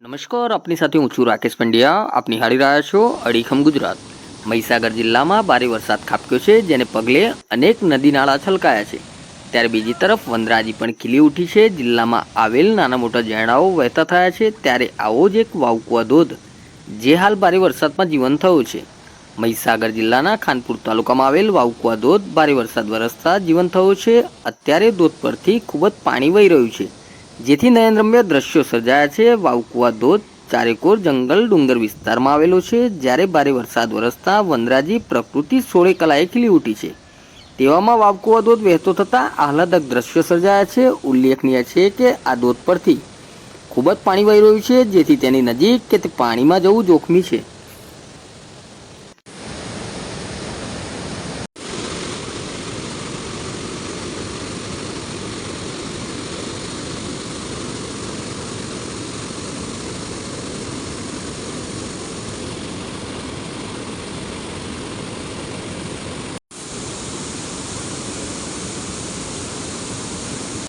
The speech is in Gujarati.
નમસ્કાર, આપની સાથે હું છું રાકેશ પંડ્યા. આપ નિહાળી રહ્યા છો અડીખમ ગુજરાત. મહીસાગર જિલ્લામાં ભારે વરસાદ ખાબક્યો છે, જેને પગલે અનેક નદી નાળા છલકાયા છે. ત્યારે બીજી તરફ વનરાજી પણ ખીલી ઉઠી છે. જિલ્લામાં આવેલ નાના મોટા ઝરણાઓ વહેતા થયા છે. ત્યારે આવો જ એક વાવકુવા ધોધ, જે હાલ ભારે વરસાદમાં જીવન થયો છે. મહીસાગર જિલ્લાના ખાનપુર તાલુકામાં આવેલ વાવકુવા ધોધ, ભારે વરસાદ વરસતા જીવન થયો છે. અત્યારે ધોધ પરથી ખૂબ જ પાણી વહી રહ્યું છે. જેથી નયનરમ્ય દ્રશ્યો સર્જાયા છે. વાવકુવા ધોધ, ચારેકોર જંગલ, ડુંગર વિસ્તારમાં આવેલો છે. જ્યારે ભારે વરસાદ વરસતા વનરાજી પ્રકૃતિ સોળે કલાએ ખીલી ઉઠી છે. તેવામાં વાવકુવા ધોધ વહેતો થતાં આહલાદક દ્રશ્યો સર્જાયા છે. ઉલ્લેખનીય છે કે આ ધોધ પરથી ખૂબ જ પાણી વહી રહ્યું છે, જેથી તેની નજીક કે તે પાણીમાં જવું જોખમી છે.